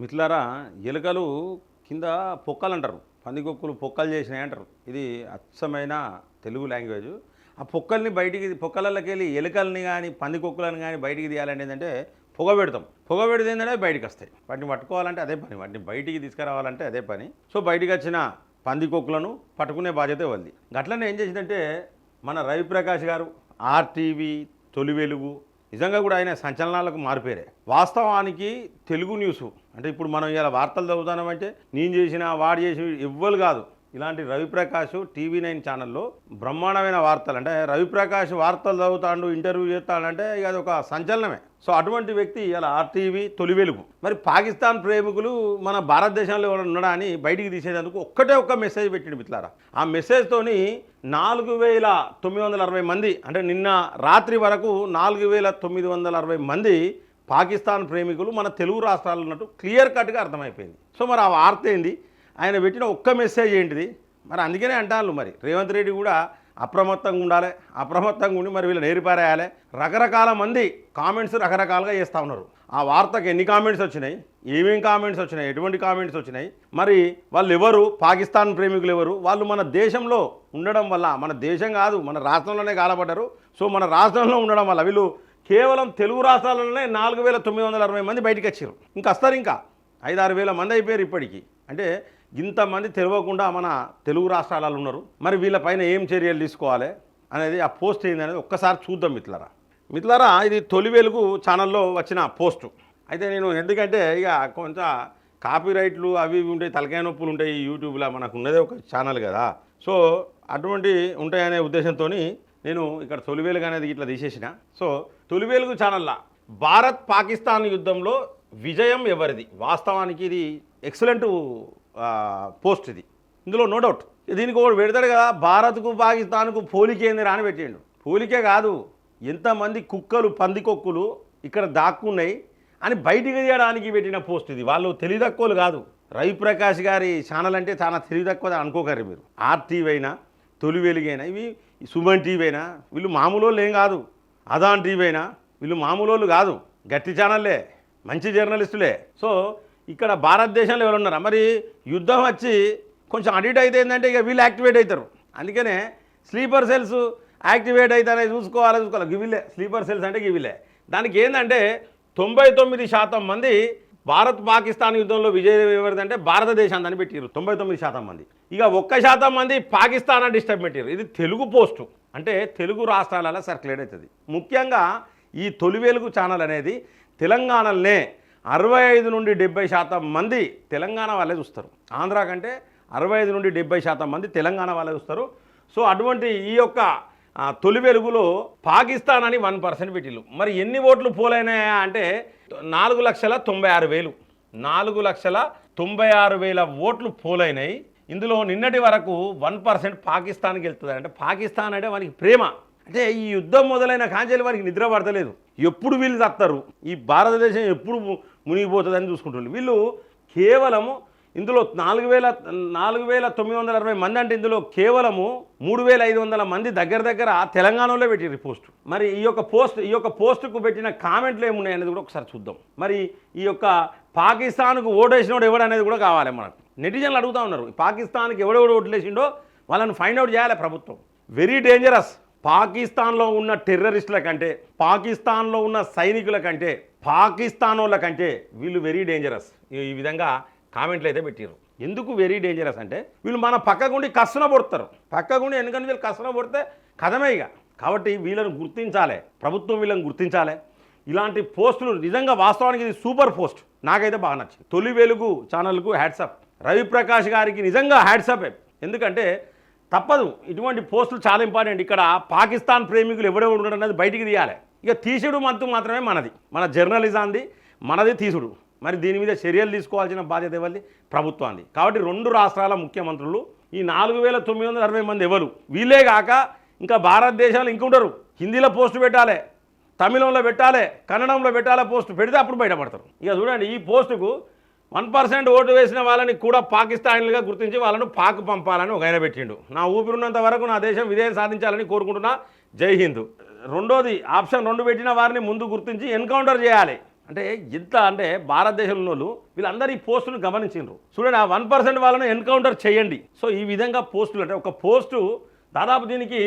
మిత్రులారా ఎలుకలు కింద పొక్కలు అంటారు పందికొక్కులు పొక్కలు చేసినాయి అంటారు. ఇది అచ్చమైన తెలుగు లాంగ్వేజ్. ఆ పొక్కల్ని బయటికి పొక్కలకి వెళ్ళి ఎలుకల్ని కానీ పందికొక్కులను కానీ బయటికి తీయాలంటే ఏంటంటే పొగ పెడతాం. పొగ పెడితే ఏంటంటే బయటికి వస్తాయి. వాటిని పట్టుకోవాలంటే అదే పని. వాటిని బయటికి తీసుకురావాలంటే అదే పని. సో బయటికి వచ్చిన పందికొక్కులను పట్టుకునే బాధ్యత వాళ్ళది గట్లనే ఏం చేసిందంటే మన రవిప్రకాష్ గారు ఆర్టీవీ తొలి వెలుగు నిజంగా కూడా ఆయన సంచలనాలకు మారిపోయారే వాస్తవానికి తెలుగు న్యూస్ అంటే ఇప్పుడు మనం ఇలా వార్తలు చదువుతామంటే నేను చేసిన వాడు చేసిన ఎవ్వరు కాదు. ఇలాంటి రవిప్రకాష్ టీవీ నైన్ ఛానల్లో బ్రహ్మాండమైన వార్తలు. అంటే రవిప్రకాష్ వార్తలు చదువుతాడు ఇంటర్వ్యూ చేస్తాడంటే ఇక అది ఒక సంచలనమే. సో అటువంటి వ్యక్తి ఇలా ఆర్టీవీ తొలి వెలుగు. మరి పాకిస్తాన్ ప్రేమికులు మన భారతదేశంలో ఎవరైనా అని బయటికి తీసేందుకు ఒక్కటే ఒక్క మెసేజ్ పెట్టిండు మిత్రులారా. ఆ మెసేజ్తోని నాలుగు వేల తొమ్మిది వందల అరవై మంది అంటే నిన్న రాత్రి వరకు నాలుగు వేల తొమ్మిది వందల అరవై మంది పాకిస్తాన్ ప్రేమికులు మన తెలుగు రాష్ట్రాల్లో ఉన్నట్టు క్లియర్ కట్గా అర్థమైపోయింది. సో మరి ఆ వార్త ఏంది? ఆయన పెట్టిన ఒక్క మెసేజ్ ఏంటిది? మరి అందుకనే అంటారు మరి. రేవంత్ రెడ్డి కూడా అప్రమత్తంగా ఉండాలి అప్రమత్తంగా ఉండి మరి వీళ్ళు నేరిపారేయాలి రకరకాల మంది కామెంట్స్ రకరకాలుగా చేస్తూ ఉన్నారు. ఆ వార్తకు ఎన్ని కామెంట్స్ వచ్చినాయి? ఏమేం కామెంట్స్ వచ్చినాయి? ఎటువంటి కామెంట్స్ వచ్చినాయి? మరి వాళ్ళు ఎవరు పాకిస్తాన్ ప్రేమికులు ఎవరు? వాళ్ళు మన దేశంలో ఉండడం వల్ల మన దేశం కాదు మన రాష్ట్రంలోనే కాలపడ్డారు సో మన రాష్ట్రంలో ఉండడం వల్ల వీళ్ళు కేవలం తెలుగు రాష్ట్రాలలోనే నాలుగు వేల తొమ్మిది వందల అరవై మంది బయటకు వచ్చారు. ఇంకా వస్తారు ఇంకా ఐదారు వేల మంది అయిపోయారు ఇప్పటికీ. అంటే ఇంతమంది తెలియకుండా మన తెలుగు రాష్ట్రాలలో ఉన్నారు. మరి వీళ్ళపైన ఏం చర్యలు తీసుకోవాలి అనేది ఆ పోస్ట్ ఏందనేది ఒక్కసారి చూద్దాం మిత్రులరా. మిత్రులరా ఇది తొలి వెలుగు ఛానల్లో వచ్చిన పోస్టు. అయితే నేను ఎందుకంటే ఇక కొంచెం కాపీ రైట్లు అవి ఇవి ఉంటాయి తలకాయ నొప్పులు ఉంటాయి యూట్యూబ్లో మనకు ఉన్నదే ఒక ఛానల్ కదా. సో అటువంటి ఉంటాయనే ఉద్దేశంతో నేను ఇక్కడ తొలి వెలుగు అనేది ఇట్లా తీసేసిన. సో తొలి వెలుగు ఛానల్లా భారత్ పాకిస్తాన్ యుద్ధంలో విజయం ఎవరిది? వాస్తవానికి ఇది ఎక్సలెంట్ పోస్ట్ ఇది. ఇందులో నో డౌట్ దీనికి ఒకటి పెడతాడు కదా భారత్కు పాకిస్తాన్కు పోలికేంది రానిపెట్టాడు. పోలికే కాదు ఎంతమంది కుక్కలు పందికొక్కులు ఇక్కడ దాక్కున్నాయి అని బయటికి తీయడానికి పెట్టిన పోస్ట్ ఇది. వాళ్ళు తెలివితక్కువలు కాదు. రవిప్రకాష్ గారి ఛానల్ అంటే చాలా తెలివితక్కువ అనుకోకరు మీరు. ఆర్టీవీ అయినా తొలి వెలుగైనా ఇవి సుమన్ టీవీ అయినా వీళ్ళు మామూలు వాళ్ళు ఏం కాదు. అదాన్ టీవీ అయినా వీళ్ళు మామూలు వాళ్ళు కాదు. గట్టి ఛానల్లే మంచి జర్నలిస్టులే. సో ఇక్కడ భారతదేశంలో ఎవరు ఉన్నారా మరి యుద్ధం వచ్చి కొంచెం అడిట్ అయితే ఏంటంటే ఇక వీళ్ళు యాక్టివేట్ అవుతారు. అందుకనే స్లీపర్ సెల్స్ యాక్టివేట్ అవుతారని చూసుకోవాలి చూసుకోవాలి. గివిలే స్లీపర్ సెల్స్ అంటే గివిలే దానికి ఏంటంటే తొంభై తొమ్మిది శాతం మంది భారత్ పాకిస్తాన్ యుద్ధంలో విజయం ఎవరిదంటే భారతదేశాన్ని అని పెట్టారు తొంభై తొమ్మిది శాతం మంది. ఇక ఒక్క శాతం మంది పాకిస్తాన్ డిస్టర్బ్ పెట్టారు ఇది తెలుగు పోస్టు. అంటే తెలుగు రాష్ట్రాలలో సర్క్యులేట్ అవుతుంది. ముఖ్యంగా ఈ తొలి వెలుగు ఛానల్ అనేది తెలంగాణలోనే అరవై ఐదు నుండి డెబ్బై శాతం మంది తెలంగాణ వాళ్ళే చూస్తారు. ఆంధ్ర కంటే అరవై ఐదు నుండి డెబ్బై శాతం మంది తెలంగాణ వాళ్ళే చూస్తారు. సో అటువంటి ఈ యొక్క తొలి వెలుగులో పాకిస్తాన్ అని వన్ పర్సెంట్ పెట్టిల్లు మరి ఎన్ని ఓట్లు పోలైనాయా అంటే నాలుగు లక్షల తొంభై ఆరు వేలు. నాలుగు లక్షల తొంభై ఆరు వేల ఓట్లు పోలైనాయి. ఇందులో నిన్నటి వరకు వన్ పర్సెంట్ పాకిస్తాన్కి వెళ్తుంది అంటే పాకిస్తాన్ అంటే మనకి ప్రేమ. అంటే ఈ యుద్ధం మొదలైన కాంచెలు వారికి నిద్ర పడతలేదు. ఎప్పుడు వీళ్ళు తత్తారు? ఈ భారతదేశం ఎప్పుడు మునిగిపోతుంది మునిగిపోతుందని చూసుకుంటున్నారు వీళ్ళు కేవలము ఇందులో నాలుగు వేల నాలుగు వేల తొమ్మిది వందల అరవై మంది అంటే ఇందులో కేవలము మూడు వేల ఐదు వందల మంది దగ్గర దగ్గర తెలంగాణలో పెట్టిరు పోస్ట్. మరి ఈ యొక్క పోస్ట్ ఈ యొక్క పోస్టుకు పెట్టిన కామెంట్లు ఏమున్నాయి అనేది కూడా ఒకసారి చూద్దాం. మరి ఈ యొక్క పాకిస్తాన్కు ఓటేసినోడు ఎవడు అనేది కూడా కావాలి మనకు. నెటిజన్లు అడుగుతా ఉన్నారు పాకిస్తాన్కి ఎవడెవడు ఓట్లేసిండో వాళ్ళని ఫైండ్ అవుట్ చేయాలి ప్రభుత్వం. వెరీ డేంజరస్ పాకిస్తాన్లో ఉన్న టెర్రరిస్టుల కంటే పాకిస్తాన్లో ఉన్న సైనికుల కంటే పాకిస్తాన్ వాళ్ళ కంటే వీళ్ళు వెరీ డేంజరస్ ఈ విధంగా కామెంట్లు అయితే పెట్టారు ఎందుకు వెరీ డేంజరస్ అంటే వీళ్ళు మన పక్కగుండి కసన పొడతారు పక్కగుండి ఎందుకంటే వీళ్ళు కసన పొడితే కథమే ఇక. కాబట్టి వీళ్ళని గుర్తించాలి. ప్రభుత్వం వీళ్ళని గుర్తించాలి. ఇలాంటి పోస్టులు నిజంగా వాస్తవానికి ఇది సూపర్ పోస్ట్ నాకైతే బాగా నచ్చింది. తొలి వెలుగు ఛానల్కు హ్యాట్సప్. రవిప్రకాష్ గారికి నిజంగా హ్యాట్సప్. ఎందుకంటే తప్పదు. ఇటువంటి పోస్టులు చాలా ఇంపార్టెంట్. ఇక్కడ పాకిస్తాన్ ప్రేమికులు ఎవడెవడు ఉండడం అనేది బయటికి తీయాలి. ఇక తీసుడు మంతు మాత్రమే మనది. మన జర్నలిజాంది మనది తీసుడు. మరి దీని మీద చర్యలు తీసుకోవాల్సిన బాధ్యత ఎవరిది? ప్రభుత్వాన్ని కాబట్టి రెండు రాష్ట్రాల ముఖ్యమంత్రులు ఈ నాలుగు వేల తొమ్మిది వందల అరవై మంది ఎవరు? వీళ్ళే కాక ఇంకా భారతదేశంలో ఇంకుంటారు హిందీలో పోస్టు పెట్టాలి తమిళంలో పెట్టాలి కన్నడంలో పెట్టాలి పోస్ట్ పెడితే అప్పుడు బయటపడతారు. ఇక చూడండి ఈ పోస్టుకు వన్ పర్సెంట్ ఓటు వేసిన వాళ్ళని కూడా పాకిస్తాన్లుగా గుర్తించి వాళ్ళను పాక్ పంపాలని ఒక ఆయన పెట్టిండు. నా ఊపిరినంత వరకు నా దేశం విజయం సాధించాలని కోరుకుంటున్నా జై హింద్. రెండోది ఆప్షన్ రెండు పెట్టిన వారిని ముందు గుర్తించి ఎన్కౌంటర్ చేయాలి. అంటే ఎంత అంటే భారతదేశంలో వాళ్ళు వీళ్ళందరూ ఈ పోస్టును గమనించారు చూడండి ఆ వన్ పర్సెంట్ వాళ్ళను ఎన్కౌంటర్ చేయండి. సో ఈ విధంగా పోస్టులు అంటే ఒక పోస్టు దాదాపు దీనికి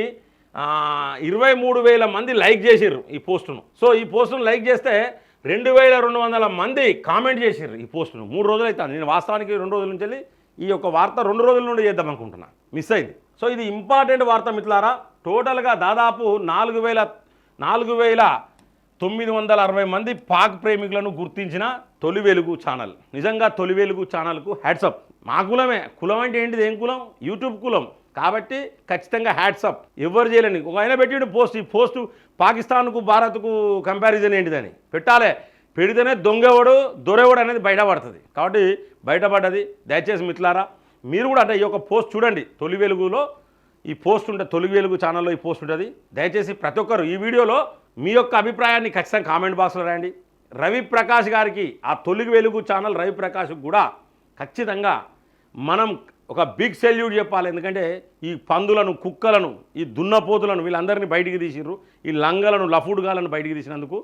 ఇరవై మూడు వేల మంది లైక్ చేసిర్రు ఈ పోస్టును. సో ఈ పోస్టును లైక్ చేస్తే రెండు వేల రెండు వందల మంది కామెంట్ చేసిర్రు ఈ పోస్టును. మూడు రోజులు అవుతాను నేను వాస్తవానికి రెండు రోజుల నుంచి వెళ్ళి ఈ యొక్క వార్త రెండు రోజుల నుండి చేద్దాం అనుకుంటున్నాను మిస్ అయింది. సో ఇది ఇంపార్టెంట్ వార్త మిత్రులారా. టోటల్గా దాదాపు నాలుగు వేల నాలుగు వేల తొమ్మిది వందల అరవై మంది పాక్ ప్రేమికులను గుర్తించిన తొలి వెలుగు ఛానల్. నిజంగా తొలి వెలుగు ఛానల్కు హ్యాట్సప్ మా కులమే. కులం అంటే ఏంటిది? ఏం కులం? యూట్యూబ్ కులం. కాబట్టి ఖచ్చితంగా హ్యాట్సప్ ఎవరు చేయలేని. ఒక ఆయన పెట్టిండు పోస్ట్. ఈ పోస్టు పాకిస్తాన్కు భారత్కు కంపారిజన్ ఏంటిదని. పెట్టాలే. పెడితేనే దొంగెవడు దొరెవడు అనేది బయటపడుతుంది. కాబట్టి బయటపడ్డది. దయచేసి మిత్రులారా మీరు కూడా అంటే ఈ యొక్క పోస్ట్ చూడండి. తొలి వెలుగులో ఈ పోస్ట్ ఉంటుంది తొలి వెలుగు ఛానల్లో ఈ పోస్ట్ ఉంటుంది. దయచేసి ప్రతి ఒక్కరు ఈ వీడియోలో మీ యొక్క అభిప్రాయాన్ని ఖచ్చితంగా కామెంట్ బాక్స్లో రాయండి. రవి ప్రకాష్ గారికి ఆ తొలి వెలుగు ఛానల్ రవి ప్రకాష్ కూడా ఖచ్చితంగా మనం ఒక బిగ్ సెల్యూట్ చెప్పాలి. ఎందుకంటే ఈ పందులను కుక్కలను ఈ దున్నపోతులను వీళ్ళందరినీ బయటికి తీసిర్రు. ఈ లంగలను లఫుడ్గాలను బయటికి తీసినందుకు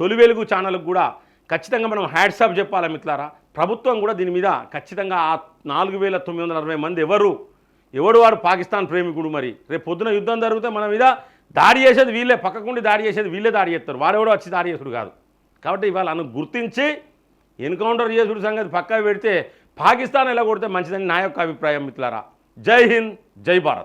తొలి వెలుగు ఛానల్కి కూడా ఖచ్చితంగా మనం హ్యాట్సాప్ చెప్పాలి మిత్రులారా? ప్రభుత్వం కూడా దీని మీద ఖచ్చితంగా ఆ నాలుగు వేల తొమ్మిది వందల అరవై మంది ఎవరు? ఎవడు వాడు? పాకిస్తాన్ ప్రేమికుడు మరి. రేపు పొద్దున యుద్ధం జరిగితే మన మీద దాడి చేసేది వీళ్ళే పక్కకుండి దాడి చేసేది వీళ్ళే దాడి చేస్తారు. వాడెవడో వచ్చి దాడి చేసుడు కాదు. కాబట్టి ఇవాళ అను గుర్తించి ఎన్కౌంటర్ చేసుడు సంగతి పక్కా పెడితే పాకిస్తాన్ ఎలా కొడితే మంచిదని నా యొక్క అభిప్రాయం మిత్రులారా. జై హింద్ జై భారత్.